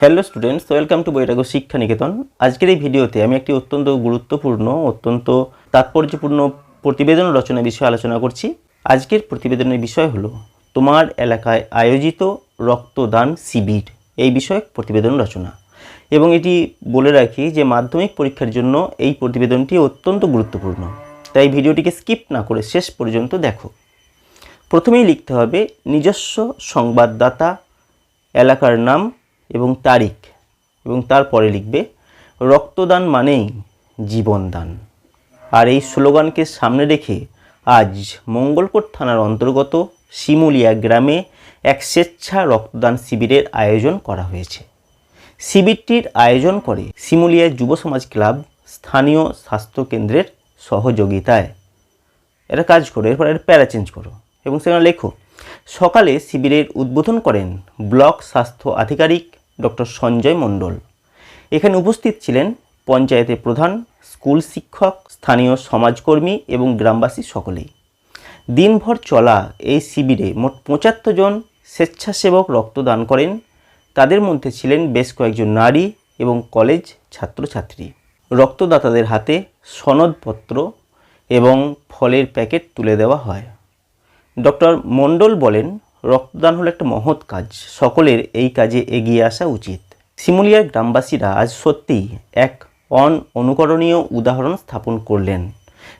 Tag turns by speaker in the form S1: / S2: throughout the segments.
S1: Hello students welcome to Bairag Shiksha Niketan আজকের এই ভিডিওতে আমি একটি অত্যন্ত গুরুত্বপূর্ণ, অত্যন্ত তাৎপর্যপূর্ণ প্রতিবেদন রচনা বিষয়ে আলোচনা করছি। আজকের প্রতিবেদনের বিষয় হলো, তোমার এলাকায় আয়োজিত রক্তদান শিবির, এই বিষয়ক প্রতিবেদন রচনা। এবং এটি বলে রাখি যে মাধ্যমিক পরীক্ষার জন্য এই প্রতিবেদনটি অত্যন্ত গুরুত্বপূর্ণ। তাই ভিডিওটিকে স্কিপ না করে শেষ পর্যন্ত দেখো। প্রথমেই লিখতে হবে, নিজস্ব সংবাদদাতা, এলাকার নাম এবং তারিখ, এবং তারপরে লিখবে, রক্তদান মানেই জীবনদান। আর এই স্লোগানকে সামনে রেখে আজ মঙ্গলকোট থানার অন্তর্গত শিমুলিয়া গ্রামে এক স্বেচ্ছা রক্তদান শিবিরের আয়োজন করা হয়েছে। শিবিরটির আয়োজন করে শিমুলিয়া যুব সমাজ ক্লাব স্থানীয় স্বাস্থ্য কেন্দ্রের সহযোগিতায়। এটা কাজ করো, এরপর এটা প্যারা চেঞ্জ করো, এবং সেখানে লেখো, সকালে শিবিরের উদ্বোধন করেন ব্লক স্বাস্থ্য আধিকারিক ডক্টর সঞ্জয় মণ্ডল। এখানে উপস্থিত ছিলেন পঞ্চায়েতের প্রধান, স্কুল শিক্ষক, স্থানীয় সমাজকর্মী এবং গ্রামবাসী সকলেই। দিনভর চলা এই শিবিরে মোট পঁচাত্তর জন স্বেচ্ছাসেবক রক্তদান করেন। তাদের মধ্যে ছিলেন বেশ কয়েকজন নারী এবং কলেজ ছাত্রছাত্রী। রক্তদাতাদের হাতে সনদপত্র এবং ফলের প্যাকেট তুলে দেওয়া হয়। ডক্টর মণ্ডল বলেন রক্তদান হলো একটা মহৎ কাজ। সকলের এই কাজে এগিয়ে আসা উচিত। শিমুলিয়ার গ্রামবাসীরা আজ সত্যিই এক অন অনুকরণীয় উদাহরণ স্থাপন করলেন।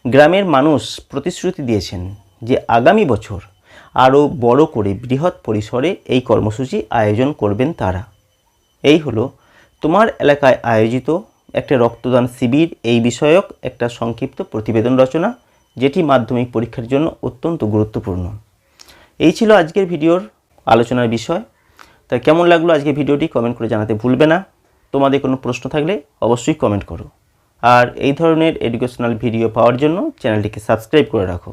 S1: গ্রামের মানুষ প্রতিশ্রুতি দিয়েছেন যে আগামী বছর আরও বড় করে বৃহৎ পরিসরে এই কর্মসূচি আয়োজন করবেন তারা। এই হলো তোমার এলাকায় আয়োজিত একটা রক্তদান শিবির। এই বিষয়ক একটা সংক্ষিপ্ত প্রতিবেদন রচনা, যেটি মাধ্যমিক পরীক্ষার জন্য অত্যন্ত গুরুত্বপূর্ণ। এই ছিল আজকের ভিডিওর আলোচনার বিষয়। তা কেমন লাগল আজকের ভিডিওটি কমেন্ট করে জানাতে ভুলবে না। তোমাদের কোনো প্রশ্ন থাকলে অবশ্যই কমেন্ট করো। আর এই ধরনের এডুকেশনাল ভিডিও পাওয়ার জন্য চ্যানেলটিকে সাবস্ক্রাইব করে রাখো।